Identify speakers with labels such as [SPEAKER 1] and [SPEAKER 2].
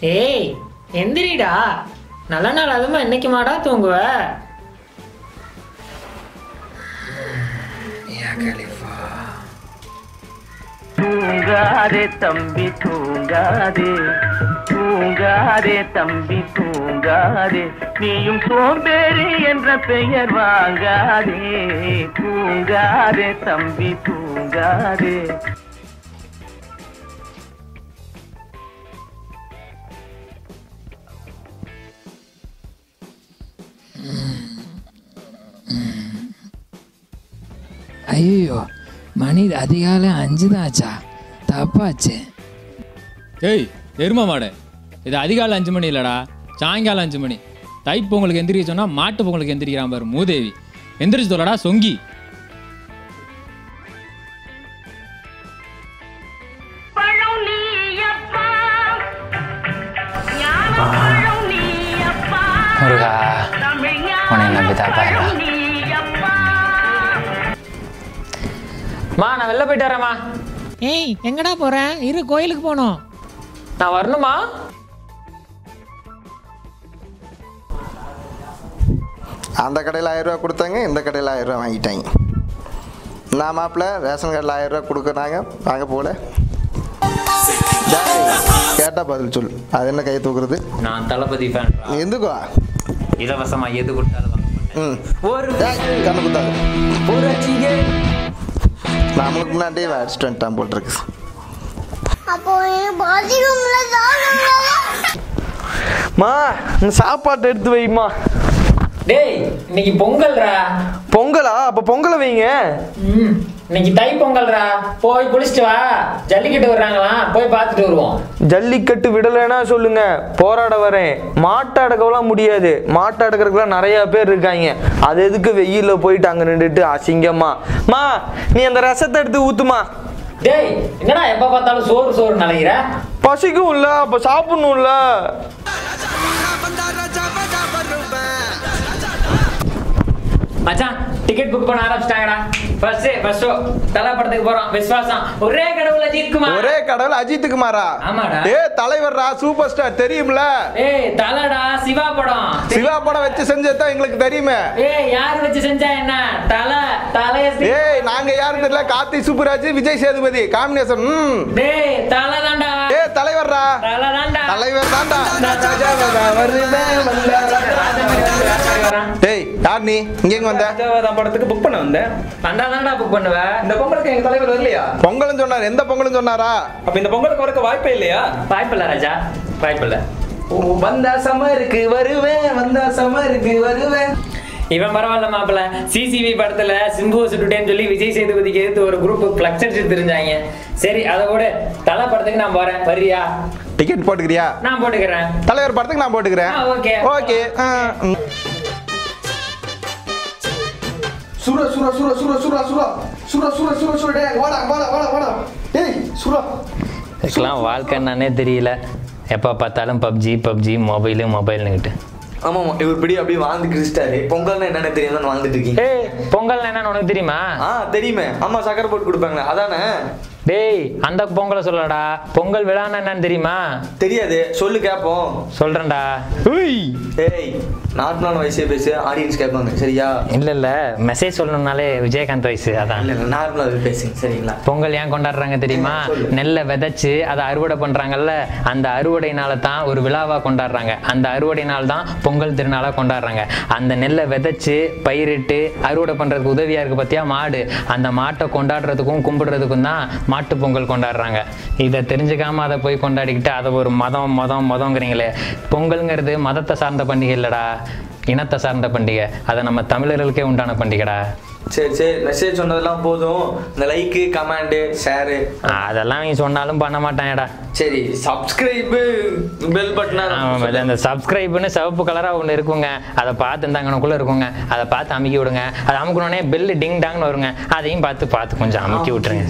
[SPEAKER 1] ஏய் எந்திரிடா. நல்ல நாள் அதுமா இன்னைக்கு மாடா தூங்குவ?
[SPEAKER 2] தூங்காதே தம்பி தூங்காதே. தூங்காதே தம்பி தூங்காதே. நீயும் சோம்பேறி என்ற பெயர் வாங்காதே. தூங்காதே தம்பி தூங்காதே.
[SPEAKER 3] ஐயோ மணி அதிகாலை அஞ்சு தான் ஆச்சா தப்பாச்சு.
[SPEAKER 4] ஏய் எரும மாடு. இது அதிகாலை அஞ்சு மணி இல்லடா. சாயங்காலம் அஞ்சு மணி. தை பொங்கலுக்கு எந்திரிக்க சொன்னா மாட்டு பொங்கலுக்கு எந்திரிக்கிறான் பாரு மூதேவி. எந்திரிச்சு சொல்லடா சொங்கி.
[SPEAKER 3] முருகா உன்னை நம்பி தாப்பா
[SPEAKER 1] மா நான் வெளில போயிட்டு வரேம்மா. ஏய் எங்கடா போறேன் இரு கோயிலுக்கு போகணும் நான் வரணுமா?
[SPEAKER 5] அந்த கடையில் ஆயிரம் ரூபா கொடுத்தாங்க இந்த கடையில் ஆயிரம் ரூபா வாங்கிட்டாங்க. நான் மாப்பிள்ள ரேஷன் கார்டில் ஆயிரம் ரூபா கொடுக்குறாங்க. வாங்க போல. கேட்டா பதில் சொல். அது என்ன கையை தூக்குறது?
[SPEAKER 6] நான் தளபதி ஃபேன்
[SPEAKER 5] எந்துக்கோ
[SPEAKER 6] இலவசமா எது கொடுத்தாலும் ஒரு
[SPEAKER 5] கண்ணு குத்தாது.
[SPEAKER 6] புரட்சிகே
[SPEAKER 5] நம்மளுக்கு முன்னாடியே அடிச்சுட்டு வந்துட்டான் போல் இருக்கு
[SPEAKER 7] அப்போ பாத்ரூம்ல தான்
[SPEAKER 8] மா இந்த சாப்பாட்டை எடுத்து வைமா
[SPEAKER 1] டேய் இன்னைக்கு பொங்கல்ரா?
[SPEAKER 8] பொங்கலா? அப்ப பொங்கலை வைங்க.
[SPEAKER 1] ம். இன்னைக்கு தை பொங்கல்ரா. போய் குளிச்சுட்டு வா. ஜல்லிக்கட்டு வர்றாங்களாம் போய் பார்த்துட்டு வருவோம்.
[SPEAKER 8] ஜல்லிக்கட்டு விடலைன்னா சொல்லுங்க. போராட வரேன். மாட்டை அடக்கலாம் முடியாது. மாட்டை அடக்கிறதுக்குலாம் நிறைய பேர் இருக்காங்க. அது எதுக்கு வெயில்ல போயிட்டு அங்க நின்றுட்டு அசிங்கமா? மா நீ அந்த ரசத்தை எடுத்து ஊத்துமா?
[SPEAKER 1] டேய் என்னடா எப்ப பார்த்தாலும் சோறு சோறு நினைக்கிற
[SPEAKER 8] பசிக்கும் இல்ல. அப்ப சாப்பிடணும்ல
[SPEAKER 1] மச்சான் டிக்கெட் புக் பண்ண ஆரம்பிச்சிட்டாங்கடா. ஃபர்ஸ்ட் ஃபர்ஸ்ட் ஷோ தலை படத்துக்கு போறோம். விஸ்வாசம். ஒரே கடவுள் அஜித் குமார்
[SPEAKER 5] ஒரே கடவுள் அஜித் குமாரா
[SPEAKER 1] ஆமாடா.
[SPEAKER 5] ஏ தலைவர்ரா சூப்பர் ஸ்டார் தெரியும்ல?
[SPEAKER 1] ஏய் தலைடா சிவா படம்.
[SPEAKER 5] சிவா படம் வச்சு செஞ்சதுதான் எங்களுக்கு தெரியுமே?
[SPEAKER 1] ஏய் யார் வச்சு செஞ்சா என்ன? தலை தலைய
[SPEAKER 5] ஏய் நாங்க யாரும் தெரியல. கார்த்தி சுப்புராஜ் விஜய் சேதுபதி. காம்பினேஷன் ம்.
[SPEAKER 1] டேய் தலை தான்டா
[SPEAKER 5] ஏ தலைவர்ரா?
[SPEAKER 1] தலை தான்டா
[SPEAKER 5] தலைவர் தான்டா டேய் யார் நீ? இங்க எங்க வந்த?
[SPEAKER 8] படத்துக்கு புக் பண்ண வந்தேன்
[SPEAKER 1] வந்தா தான்டா புக் பண்ணுவ.
[SPEAKER 8] இந்த பொங்கலுக்கு எங்க தலைவர் வரலையா?
[SPEAKER 5] பொங்கல்னு சொன்னார். எந்த பொங்கல்னு சொன்னாரா?
[SPEAKER 8] அப்ப இந்த பொங்கலுக்கு வரக்க வாய்ப்பே இல்லையா?
[SPEAKER 1] வாய்ப்பில்ல ராஜா. வாய்ப்பில்ல
[SPEAKER 8] வந்தா சம்மருக்கு வருவேன். வந்தா சம்மருக்கு வருவேன்.
[SPEAKER 1] இவன் பரவாயில்ல மாப்பிள்ள. சிசிவி படத்துல சிம்பு சுட்டுட்டேன்னு சொல்லி விஜய் சேதுபதிக்கு எதிர்த்து ஒரு குரூப் ஃபிளக்ஸ் அடிச்சு தெரிஞ்சாங்க. சரி அதை விட தலை படத்துக்கு நான் போறேன். வரியா
[SPEAKER 5] டிக்கெட் போட்டுக்கிறியா?
[SPEAKER 1] நான் போட்டுக்கிறேன்.
[SPEAKER 5] தலைவர் படத்துக்கு நான் போட்டுக்கிறேன்.
[SPEAKER 1] okay.
[SPEAKER 5] ஓகே.
[SPEAKER 9] சுர சுர சுர சுர சுர சுர சுர சுர சுர சுர டேய் வாடா வாடா வாடா வாடா டேய் சுரா
[SPEAKER 6] இதுக்கெல்லாம் வாழ்க்கை என்னன்னே தெரியல. எப்போ பார்த்தாலும் பப்ஜி பப்ஜி மொபைலு மொபைல்னுக்கிட்டு
[SPEAKER 8] ஆமாமா இவர் இப்படி அப்படியே வாழ்ந்து கிறிஸ்டாரு பொங்கல்னா என்னன்னு தெரியும் வாழ்ந்துட்டு இருக்கீங்க?
[SPEAKER 6] ஏய் பொங்கல் என்னன்னு உனக்கு தெரியுமா?
[SPEAKER 8] ஆ தெரியுமே. அம்மா சக்கரை போட்டு கொடுப்பாங்களே. அதானே?
[SPEAKER 6] டேய் அந்த பொங்கலை சொல்லடா பொங்கல் விழான்னா என்னன்னு தெரியுமா?
[SPEAKER 8] தெரியாது. சொல்லு கேப்போம்.
[SPEAKER 6] சொல்றேன்டா.
[SPEAKER 8] ஏய் நார்மலான வயசே பேசு ஆடியன்ஸ் கேட்பாங்க. சரியா?
[SPEAKER 6] இல்ல இல்ல. மெசேஜ் சொல்லணும்னாலே விஜயகாந்த் வயசு அதான்.
[SPEAKER 8] இல்ல நார்மலா பேசுங்க. சரிங்களா?
[SPEAKER 6] பொங்கல் ஏன் கொண்டாடுறாங்க தெரியுமா. நெல்லை விதைச்சு அதை அறுவடை பண்றாங்கல்ல அந்த அறுவடை நாளை தான் ஒரு விழாவா கொண்டாடுறாங்க. அந்த அறுவடை நாள் தான் பொங்கல் திருநாளா கொண்டாடுறாங்க. அந்த நெல்லை விதைச்சு பயிரிட்டு அறுவடை பண்றதுக்கு உதவியா இருக்கு பத்தியா? மாடு. அந்த மாட்டை கொண்டாடுறதுக்கும் கும்பிடுறதுக்கும் தான் மாட்டு பொங்கல் கொண்டாடுறாங்க. இதை தெரிஞ்சுக்காம அதை போய் கொண்டாடிக்கிட்டு அதை ஒரு மதம் மதம் மதங்கிறீங்களே பொங்கல்ங்கிறது மதத்தை சார்ந்த பண்டிகை இல்லடா. இனத்தை சார்ந்த பண்டிகை. அதை நம்ம தமிழர்களுக்கே உண்டான பண்டிகைடா.
[SPEAKER 8] சரி சரி. மெசேஜ் சொன்னதெல்லாம் போதும். இந்த லைக்கு கமெண்டு ஷேரு
[SPEAKER 6] அதெல்லாம் நீ சொன்னாலும் பண்ண மாட்டான்டா.
[SPEAKER 8] சரி சப்ஸ்கிரைபு பெல் பட்டனா
[SPEAKER 6] அந்த சப்ஸ்கிரைப்னு சிவப்பு கலராக ஒன்று இருக்குங்க. அதை பார்த்து இந்தாங்கனக்குள்ளே இருக்குங்க. அதை பார்த்து அமுக்கி விடுங்க. அதை அமுக்கணுன்னே பெல்லு டிங் டாங்னு வருங்க. அதையும் பார்த்து பார்த்து கொஞ்சம் அமுக்கி விட்டுருங்க.